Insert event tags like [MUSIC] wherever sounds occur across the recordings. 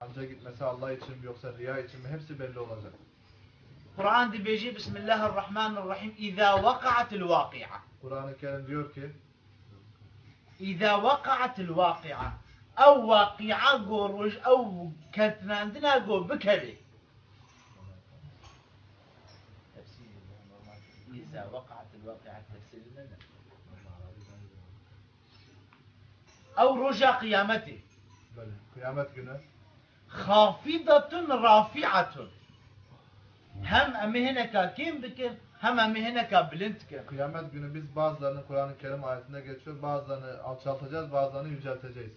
Amca gitmesi Allah için mi yoksa riya için mi hepsi belli olacak. Kur'an dibeci Bismillahirrahmanirrahim İza vaka'atil vaki'a. Kur'an-ı Kerim diyor ki İza vaka'atil vaki'a. Ev vaki'a قروج ev كثناندنا قو بكري أو رجع قيامته قيامت قلنا hafidatun rafiatun. Hem emihineka kim dikir hem emihineka bilint kir. Kıyamet günü biz bazılarını Kur'an-ı Kerim ayetinde geçiyor. Bazılarını alçaltacağız, bazılarını yücelteceğiz.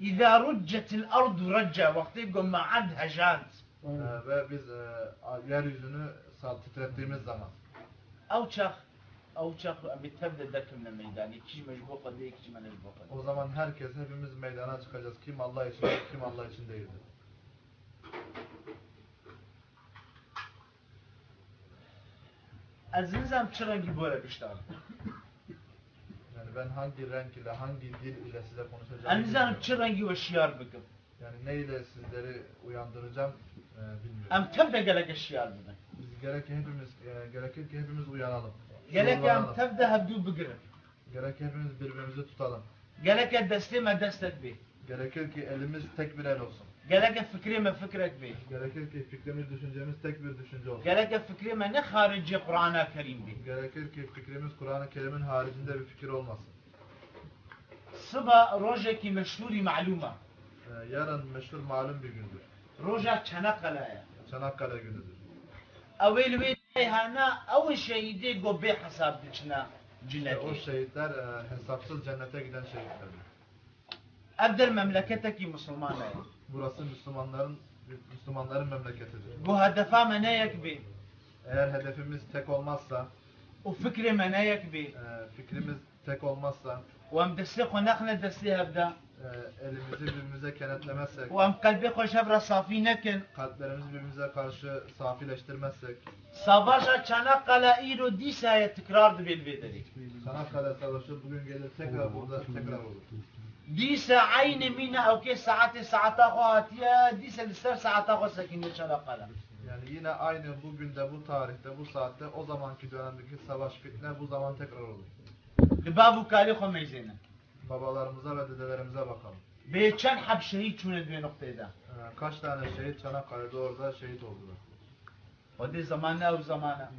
İza ruccetil ardu recce vakti gumma'ad hecant. Ee, ve biz e, yeryüzünü titrettiğimiz zaman. Avçak avçak bitebde dekimle meydan. İki mecbur kadı, iki mecbur kadı. O zaman herkes hepimiz meydana çıkacağız. Kim Allah için, kim Allah için değildir. أزنزم تشرنجي بولا بيشتغل Yani ben hangi renk ile, hangi dil ile size konuşacağım أنزم bilmiyorum. تشرنجي وشيار بكم Yani ne ile sizleri uyandıracağım e, bilmiyorum. أم تبدأ قالك الشيار بكم Biz gerek ki hepimiz e, gerekir ki hepimiz uyanalım. قالك أم Şuurlanalım. تبدأ هبدو بقرب Gerek ki hepimiz birbirimizi tutalım. قالك دستي ما دستك بي Gerekir ki elimiz tek bir el olsun. Gereke fikri mi fikrek bi. Gerekir ki fikrimiz, düşüncemiz tek bir düşünce olsun. Gereke fikri ne harici Kur'an-ı Kerim bi. Gerekir ki fikrimiz Kur'an-ı Kerim'in haricinde bir fikir olmasın. Sıba rojeki meşhuri ma'luma. Ee, Yarın meşhur malum bir gündür. Roja Çanakkale'ye. Çanakkale günüdür. Evvel ve reyhana ev şehide gobe hesap içine Ve ee, o cenneti. şehitler e, hesapsız cennete giden şehitlerdir. Evder memleketeki Müslüman'a. Burası Müslümanların Müslümanların memleketidir. Bu hedefa meneyek bi. Eğer hedefimiz tek olmazsa, O fikri meneyek bi. e, fikrimiz tek olmazsa, konakne desli hebda. e, elimizi birbirimize kenetlemezsek, hoş hebra safi nekin. kalplerimizi birbirimize karşı safileştirmezsek, Savaşa Çanakkale İro disaya tekrardı bilvederi. Çanakkale Savaşı bugün gelir tekrar burada tekrar olur. Disa aynı mina o ke saati saata hatiya disa lister saata ho sakinde Çanakkale. Yani yine aynı bugün de bu tarihte bu saatte o zamanki dönemdeki savaş fitne bu zaman tekrar olur. Babu kali ho meyzene. Babalarımıza ve dedelerimize bakalım. Be çen hab şehit çune bir noktayda. Ee, kaç tane şehit Çanakkale'de orada şehit oldular. O de zamana o zamana.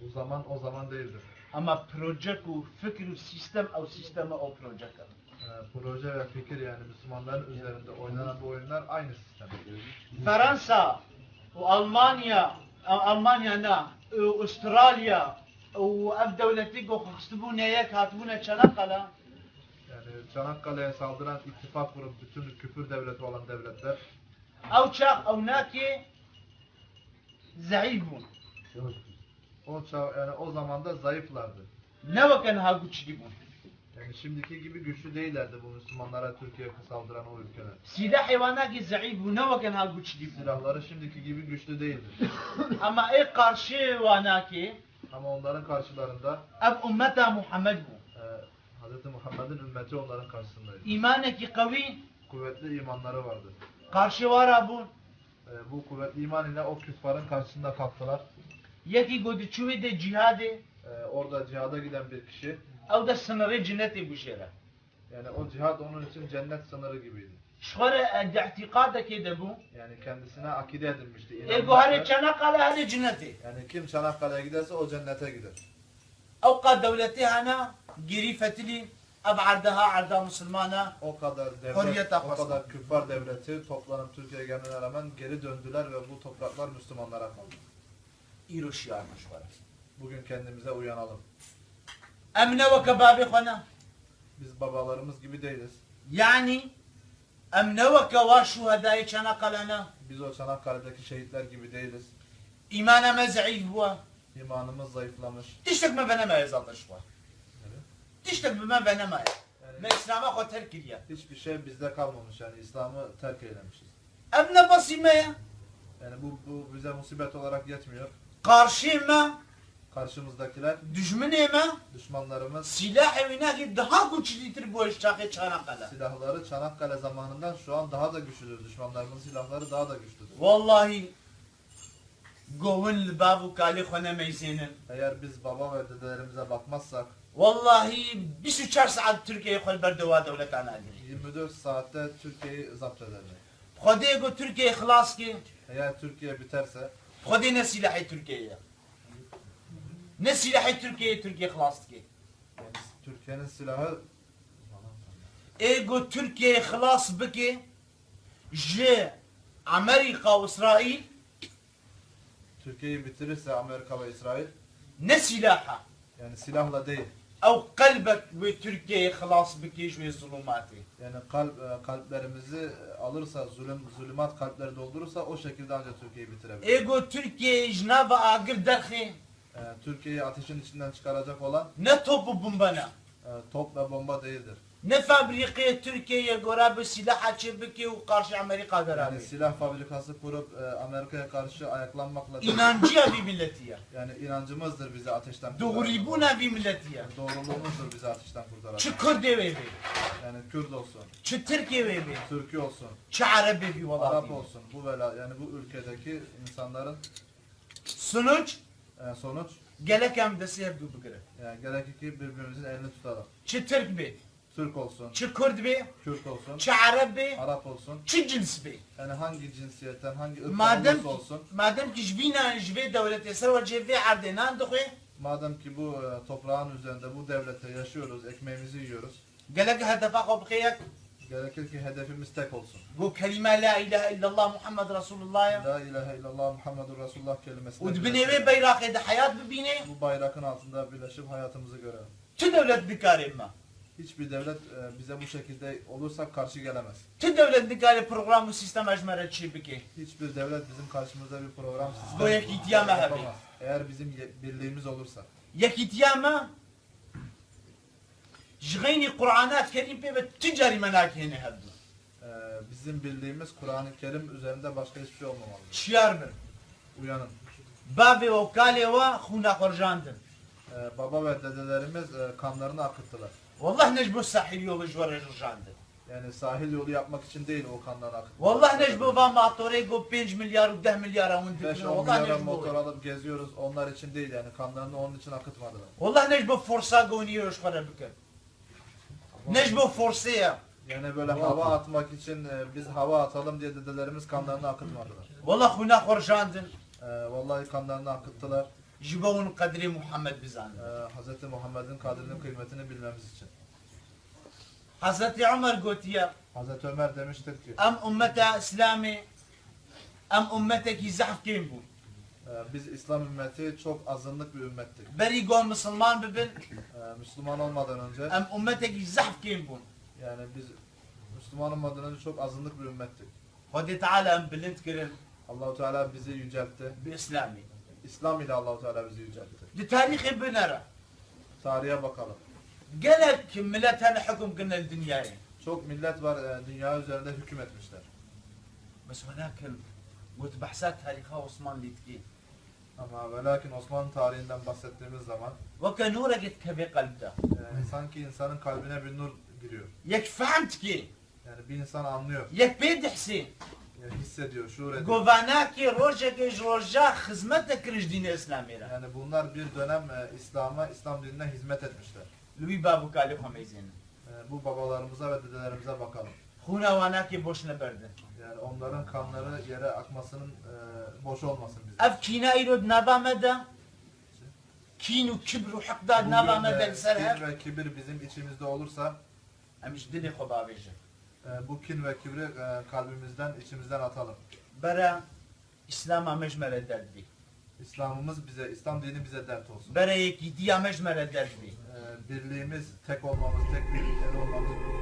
Bu zaman o zaman değildir. Ama proje ku fikir sistem o sisteme o proje kalır. Ee, proje ve fikir yani Müslümanların üzerinde oynanan bu oyunlar aynı sistem. Fransa, Almanya, Almanya na, Avustralya, ev devleti go xistibune yek hatibune Çanakkale. Yani Çanakkale'ye saldıran ittifak kurup bütün küfür devleti olan devletler Ev çak ev naki zayıfun. o çağ, yani o zaman da zayıflardı. Ne vaken ha güçlü bu. Yani şimdiki gibi güçlü değillerdi bu Müslümanlara Türkiye'ye saldıran o ülkeler. Silah hayvanaki zayıfun ne vaken ha güçlü. Silahları şimdiki gibi güçlü değildir. [LAUGHS] Ama ey karşı vanaki Ama onların karşılarında ev ümmeta Muhammed bu. e, Hz. Muhammed'in ümmeti onların karşısındaydı. İmaneki kavi Kuvvetli imanları vardı. karşı vara bu. E, bu kuvvetli iman ile o küffarın karşısında kalktılar. Yeki godi çuvi de cihadi E, orada cihada giden bir kişi de sınırı cenneti bu şere. yani o cihad onun için cennet sınırı gibiydi. Şöyle i'tikada kede bu. Yani kendisine akide edinmişti. E bu hani inanmıştı. Çanakkale hani cenneti. Yani kim Çanakkale'ye giderse o cennete gider. Avka devleti hana geri fetili ab'ardaha arda Müslümana O kadar Hürriyet devlet, o kadar küffar devleti toplanıp Türkiye'ye gelmelerine rağmen geri döndüler ve bu topraklar Müslümanlara kaldı. İroş yarmış var. Bugün kendimize uyanalım. Emne ve kebabi khana. Biz babalarımız gibi değiliz. Yani emne ve keva şuhedai Çanakkale'na Biz o Çanakkale'deki şehitler gibi değiliz. imana mez'if huwa. İmanımız zayıflamış. Tiştek me bana meyaz alış var. Evet. Tiştek me bana meyaz. Yani Me İslam'a ko terk ediyor. hiçbir şey bizde kalmamış yani İslam'ı terk eylemişiz. Emne basime Yani bu, bu bize musibet olarak yetmiyor. karşıma Karşımızdakiler Düşmanı mı? düşmanlarımız Silah evine daha güçlüdür bu iştahı Çanakkale. silahları Çanakkale zamanından şu an daha da güçlüdür. Düşmanlarımızın silahları daha da güçlüdür. Vallahi govun libavu kali xone meysenin. Eğer biz baba ve dedelerimize bakmazsak Vallahi 24 saat Türkiye'yi kol berdeva devletana agiri. 24 saatte Türkiye'yi zapt ederler. Khode go Türkiye ihlas ki, Eğer Türkiye biterse khode ne silahı Türkiye'ye. Ne silahı Türkiye'ye Türkiye ihlas ki. yani Türkiye'nin silahı Ego Türkiye ihlas biki, je Amerika ve İsrail Türkiye'yi bitirirse Amerika ve İsrail ne silahı. yani silahla değil او قلبك بتركيا خلاص بكيش zulumati. yani kalp e, kalplerimizi alırsa zulüm zulümat kalpleri doldurursa o şekilde ancak Türkiye'yi bitirebilir. ايجو تركيا جنابا اقر درخي E, Türkiye'yi ateşin içinden çıkaracak olan ne topu bombana e, top ve bomba değildir. ne fabrikaya Türkiye'ye göre bir silah açı biki ve karşı Amerika Yani beraber. silah fabrikası kurup e, Amerika'ya karşı ayaklanmakla değil. İnancıya bir milletiye. Yani inancımızdır bizi ateşten kurtaran. Doğribuna bir milletiye. Doğruluğumuzdur bizi ateşten kurtaran. Çı Kürde ve bir. Yani Kürt olsun, Çı ve bir. Türkü olsun, Çı Arabi bir Arap olsun. Bu vela yani bu ülkedeki insanların Sonuç e, sonuç gelek hem de sevdi bu göre. yani gerekir ki birbirimizin elini tutalım. Çı Türk bir. Türk olsun, Çı Kürt bir. Kürt olsun, Çı Arabi. Arap olsun. Çı cins bir. Yani hangi cinsiyetten, hangi ırktan Madem olursa olsun. madem ki jvina jve devlet esra ve cevve ardenan dıkı Madem ki bu e, toprağın üzerinde, bu devlette yaşıyoruz, ekmeğimizi yiyoruz. gelek hedefe kabkıyak Gerekir ki hedefimiz tek olsun. bu kelime la ilahe illallah Muhammed Resulullah. La ilahe illallah Muhammedur Resulullah kelimesini Udbine birleştirelim. ve bayrak ede hayat bibine. bu bayrakın altında birleşip hayatımızı görelim. Tü devlet dikari ma. Hiçbir devlet e, bize bu şekilde olursak karşı gelemez. Tü devlet dikari programı sistem ecmere çi biki. Hiçbir devlet bizim karşımızda bir program sistem Bu yapamaz. hebi. Eğer bizim birliğimiz olursa. Yekitiyama Jgayni Kur'an'a kerim pe ve ticari menakini hebdu. e, bizim bildiğimiz Kur'an-ı Kerim üzerinde başka hiçbir şey olmamalı. Şiyar bir. Uyanın. Babi o kale ve khuna korjandın. E, baba ve dedelerimiz e, kanlarını akıttılar. Vallahi necbu sahil yolu jvara jorjandın. Yani sahil yolu yapmak için değil o kanları akıttılar. Vallahi necbu va matore go 5 milyar 10 milyar avun 5-10 dikine. Vallahi milyara necbu. motor alıp geziyoruz. Onlar için değil yani. Kanlarını onun için akıtmadılar. Vallahi necbu forsa go niyo jvara bike. Necbu forsaya. Yani böyle hava atmak için e, biz hava atalım diye dedelerimiz kanlarını akıtmadılar. Vallahi khuna korjandın. E, vallahi kanlarını akıttılar. Jibavun kadri Muhammed bizandı. E, Hz. Muhammed'in kadrinin kıymetini bilmemiz için. Hazreti Ömer gotiya. Hz. Ömer demiştir ki Em ümmete İslami. Em ümmeteki zahf kim bu? Ee, biz İslam ümmeti çok azınlık bir ümmettik. Berigon Müslüman bibin. Ee, Müslüman olmadan önce. Em ummeteki zahf bun. Yani biz Müslüman olmadan önce çok azınlık bir ümmettik. Hadi Teala em bilind kirin. Allahu Teala bizi yüceltti. Bi İslami. İslam ile Allahu Teala bizi yüceltti. Di tarihi binara. Tarihe bakalım. Gelek milleten hüküm gönül dünyaya. Çok millet var e, dünya üzerinde hüküm etmişler. Bes velakin bu bahsat tarihi Osmanlı'yı Ama ve lakin Osmanlı tarihinden bahsettiğimiz zaman وكان نورا قد كبي قلبه e, sanki insanın kalbine bir nur giriyor. يك فهمت كي Yani bir insan anlıyor, يك بيد حسين yani hissediyor, şuur ediyor. قوفاناكي روجا كيج روجا خزمتك رج دين اسلامي را Yani bunlar bir dönem e, İslam'a, İslam dinine hizmet etmişler. لوي بابو كالي خميزين E, bu babalarımıza ve dedelerimize bakalım. Hunavanaki boşuna verdi. Yani onların kanları yere akmasının e, boş olmasın bize. Ev kina irod navamede. Kinu kibru hukda navamede e, serher. Kin ve kibir bizim içimizde olursa. Emiş dili kodavici. E, bu kin ve kibri e, kalbimizden, içimizden atalım. Bere İslam'a mecmere derdi. İslam'ımız bize, İslam dini bize dert olsun. Bere gidiya mecmere derdi. E, birliğimiz, tek olmamız, tek birlikler olmamız.